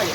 ಹಾಗೆ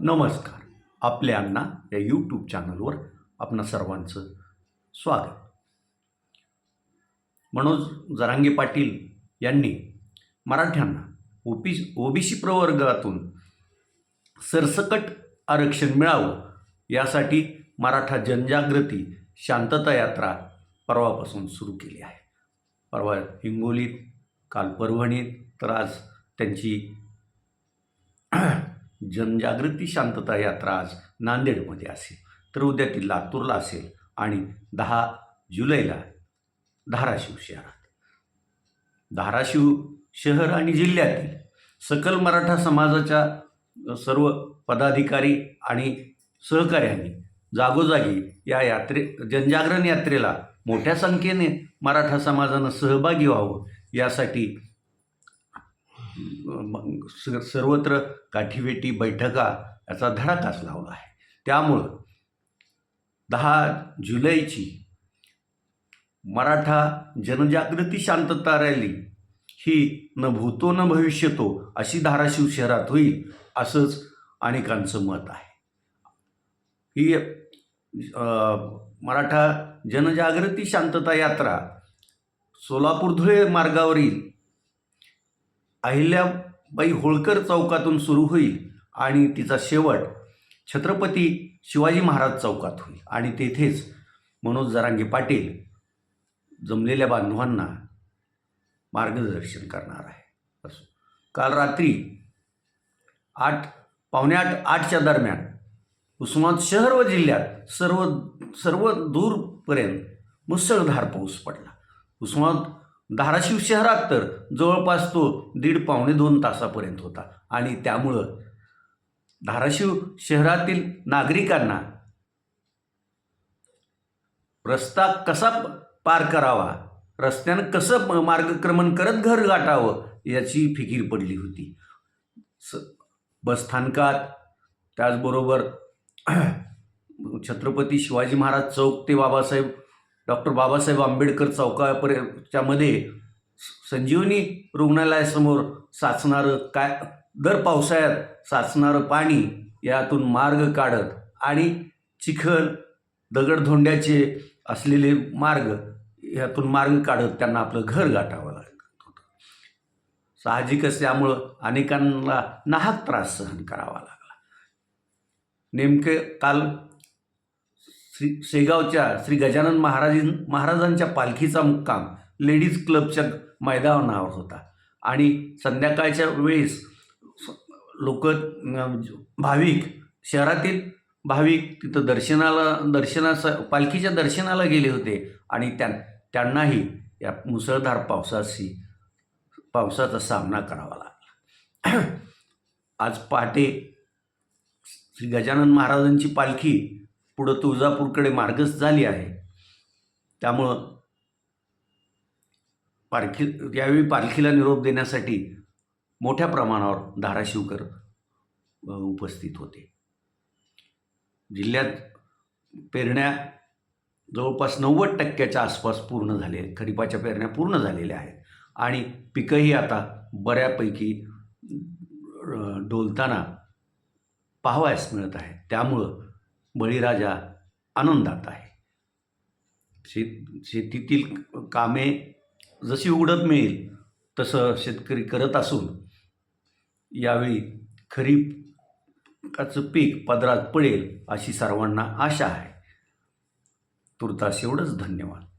नमस्कार. आपल्या अण्णा या यूट्यूब चॅनलवर आपणा सर्वांचं स्वागत. मनोज जरांगे पाटील यांनी मराठ्यांना ओपी ओबीसी प्रवर्गातून सरसकट आरक्षण मिळावं यासाठी मराठा जनजागृती शांतता यात्रा परवापासून सुरू केली आहे. परवा हिंगोलीत काल परभणीत तर आज त्यांची जनजागृती शांतता यात्रा आज नांदेडमध्ये असेल. तर उद्या ती लातूरला असेल आणि दहा जुलैला धाराशिव शहरात. धाराशिव शहर आणि जिल्ह्यातील सकल मराठा समाजाच्या सर्व पदाधिकारी आणि सहकाऱ्यांनी जागोजागी या यात्रे जनजागरण यात्रेला मोठ्या संख्येने मराठा समाजानं सहभागी व्हावं. यासाठी स- सर्वत्र काठीवेटी बैठका याचा धडाकाच लावला आहे. त्यामुळं दहा जुलैची मराठा जनजागृती शांतता रॅली ही न भूतो न भविष्यतो अशी धाराशिव शहरात होईल असंच अनेकांचं मत आहे. ही मराठा जनजागृती शांतता यात्रा सोलापूर धुळे मार्गावरील अहिल्याबाई होळकर चौकातून सुरू होईल आणि तिचा शेवट छत्रपती शिवाजी महाराज चौकात होईल. आणि तेथेच मनोज जरांगे पाटील जमलेल्या बांधवांना मार्गदर्शन करणार आहे. काल रात्री आठ पावणे आठ आठच्या दरम्यान उस्मानाबाद शहर व जिल्ह्यात सर्व सर्व दूरपर्यंत मुसळधार पाऊस पडला. उस्मानाबाद धाराशिव शहरात तर जवळपास तो दीड पावणे दोन तासापर्यंत होता आणि त्यामुळं धाराशिव शहरातील नागरिकांना रस्ता कसा पार करावा रस्त्यानं कसं मार्गक्रमण करत घर गाठावं याची फिकीर पडली होती. स बसस्थानकात त्याचबरोबर छत्रपती शिवाजी महाराज चौक ते बाबासाहेब डॉक्टर बाबासाहेब आंबेडकर चौकापर्यंतच्यामध्ये स- संजीवनी रुग्णालयासमोर साचणारं काय दर पावसाळ्यात साचणारं पाणी यातून मार्ग काढत आणि चिखल दगडधोंड्याचे असलेले मार्ग यातून मार्ग काढत त्यांना आपलं घर गाठावं लागत होतं. साहजिकच त्यामुळं अनेकांना नाहक त्रास सहन करावा लागतो. नेमके काल श्री शेगावच्या श्री गजानन महाराज महाराजांच्या पालखीचा मुक्काम लेडीज क्लबच्या मैदानावर होता. आणि संध्याकाळच्या वेळेस लोक भाविक शहरातील भाविक तिथं दर्शनाला दर्शनाचा पालखीच्या दर्शनाला गेले होते. आणि त्या त्यांनाही या मुसळधार पावसाशी पावसाचा सामना करावा लागला. आज पहाटे श्री गजानन महाराजांची पालखी पुढं तुळजापूरकडे मार्गस्थ झाली आहे. त्यामुळं पालखी यावेळी पालखीला निरोप देण्यासाठी मोठ्या प्रमाणावर धाराशिवकर उपस्थित होते. जिल्ह्यात पेरण्या जवळपास नव्वद टक्क्याच्या आसपास पूर्ण झाले खरीपाच्या पेरण्या पूर्ण झालेल्या आहेत. आणि पिकंही आता बऱ्यापैकी डोलताना पाहावयास मिळत आहे. त्यामुळं बळीराजा आनंदात आहे. शेत शेतीतील कामे जशी उघडत मिळेल तसं शेतकरी करत असून यावेळी खरीपाचं पीक पदरात पडेल अशी सर्वांना आशा आहे. तुर्तास एवढंच धन्यवाद.